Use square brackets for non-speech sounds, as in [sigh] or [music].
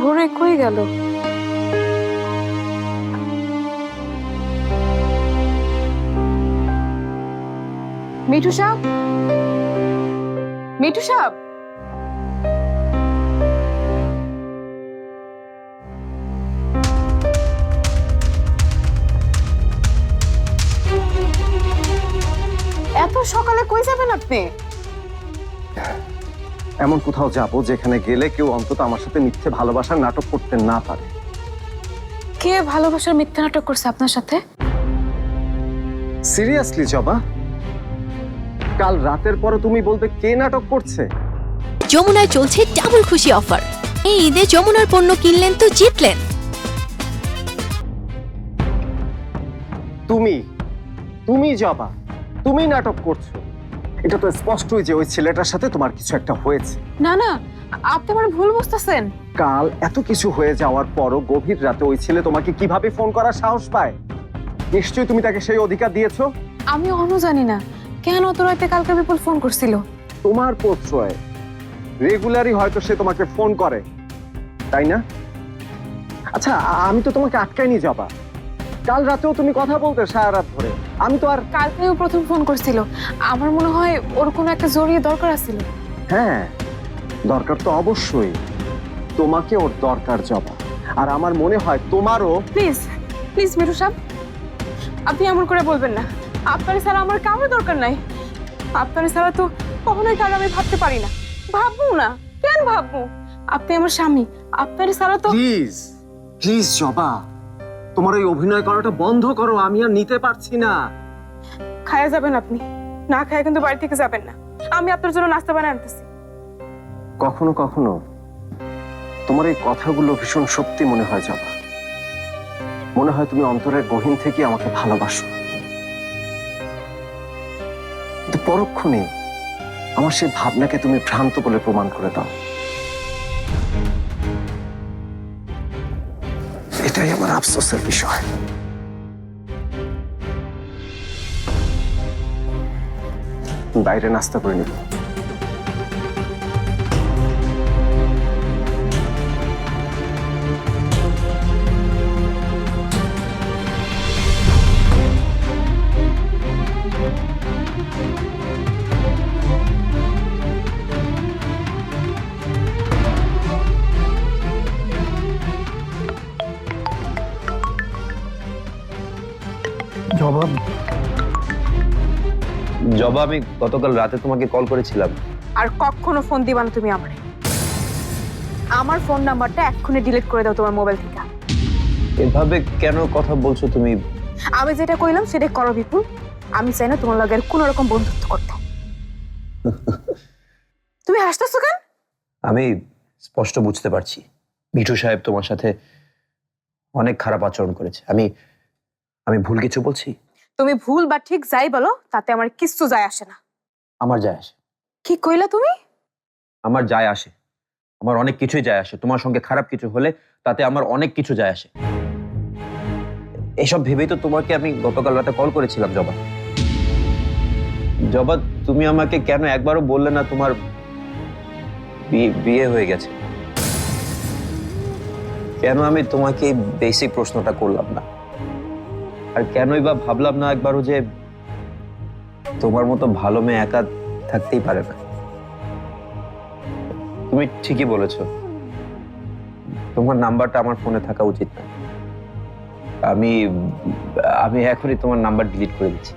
ভোরে কই গেল? মিঠু সাহ মিঠু সাহ এত সকালে কই যাবেন আপনি? এমন কোথাও যাব যেখানে গেলে কেউ অন্তত আমার সাথে মিথ্যে ভালোবাসার নাটক করতে না পারে। কে ভালোবাসার মিথ্যা নাটক করছে আপনার সাথে? সিরিয়াসলি জবা। কাল রাতের পরে তুমি বলবে কে নাটক করছে? যমুনায় চলছে ডাবল খুশি অফার এই ঈদে যমুনার পণ্য কিনলেন তো জিতলেন। তুমি তুমি জবা তুমি নাটক করছ। এটা তো স্পষ্টই যে ওই ছেলেটার সাথে তোমার কিছু একটা হয়েছে। না না আপনি আমার ভুল বুঝতেছেন। কাল এত কিছু হয়ে যাওয়ার পরও গভীর রাতে ওই ছেলে তোমাকে কীভাবে ফোন করার সাহস পায়? নিশ্চয়ই তুমি তাকে সেই অধিকার দিয়েছ? আমি অন্য জানি না। কেন অত রাতে কালকে বিপুল ফোন করছিল? তোমার প্রশ্রয়। রেগুলারই হয়তো সে তোমাকে ফোন করে। তাই না? আচ্ছা আমি তো তোমাকে আটকাইনি যাবা কাল রাতেও তুমি কথা বলতে সারা রাত ধরে। আমি তো আর কালকেও প্রথম ফোন করছিল। আমার মনে হয় ওর কোনো একটা জরুরি দরকার আছিল। হ্যাঁ দরকার তো অবশ্যই। তোমাকে ওর দরকার জবা আর আমার মনে হয় তোমারও প্লিজ প্লিজ মিঠু সাহেব আপনি এমন করে বলবেন না। আপনার ছাড়া আমার কারোর দরকার নাই। আপনার ছাড়া তো কখনোই কারও আমি ভাবতে পারি না। ভাববো না কেন ভাববো? আপনি আমার স্বামী আপনার ছাড়া তো প্লিজ প্লিজ জবা। তোমার এই অভিনয় করাটা বন্ধ করো আমি আর নিতে পারছি না। খায়া যাবেন আপনি। না খায়া কিন্তু বাড়ি থেকে যাবেন না। আমি আপনার জন্য নাস্তা বানিয়ে আনতেছি। কখনো কখনো তোমার এই কথাগুলো ভীষণ সত্যি মনে হয় যাবা মনে হয় তুমি অন্তরের গহীন থেকে আমাকে ভালোবাসো। কিন্তু পরক্ষণে আমার সেই ভাবনাকে তুমি ভ্রান্ত বলে প্রমাণ করে দাও। এটাই আমার আফসোসের বিষয়। বাইরে নাস্তা করে নিব। জবাব? জবা আমি গতকাল রাতে তোমাকে কল করেছিলাম। আর কখনো ফোন দিবা না তুমি আমারে। আমার ফোন নাম্বারটা এক্ষুনি ডিলিট করে দাও তোমার মোবাইল থেকে। এভাবে কেন কথা বলছো তুমি? আমি যেটা কইলাম সেটাই করো বিপুল আমি চাই না তোমার লগে আর কোনো রকম বন্ধুত্ব করতে। [laughs] তুমি হাসতেছো কেন? আমি স্পষ্ট বুঝতে পারছি। মিঠু সাহেব তোমার সাথে অনেক খারাপ আচরণ করেছে। আমি আমি ভুল কিছু বলছি? তুমি ভুল বা ঠিক যাই বলো তাতে আমার কিচ্ছু যায় আসে না। আমার যায় আসে। কি কইলা তুমি? আমার যায় আসে। আমার অনেক কিছুই যায় আসে। তোমার সঙ্গে খারাপ কিছু হলে তাতে আমার অনেক কিছু যায় আসে। এসব ভেবেই তো তোমাকে আমি গতকাল রাতে কল করেছিলাম জবা জবা তুমি আমাকে কেন একবারও বললে না তোমার বিয়ে- বিয়ে হয়ে গেছে? কেন আমি তোমাকে বেসিক প্রশ্নটা করলাম না? আর কেনই বা ভাবলাম না একবারও যে তোমার মতো ভালো মেয়ে একা থাকতেই পারে না। তুমি ঠিকই বলেছ। তোমার নাম্বারটা আমার ফোনে থাকা উচিত না। আমি আমি এখনই তোমার নাম্বার ডিলিট করে দিচ্ছি।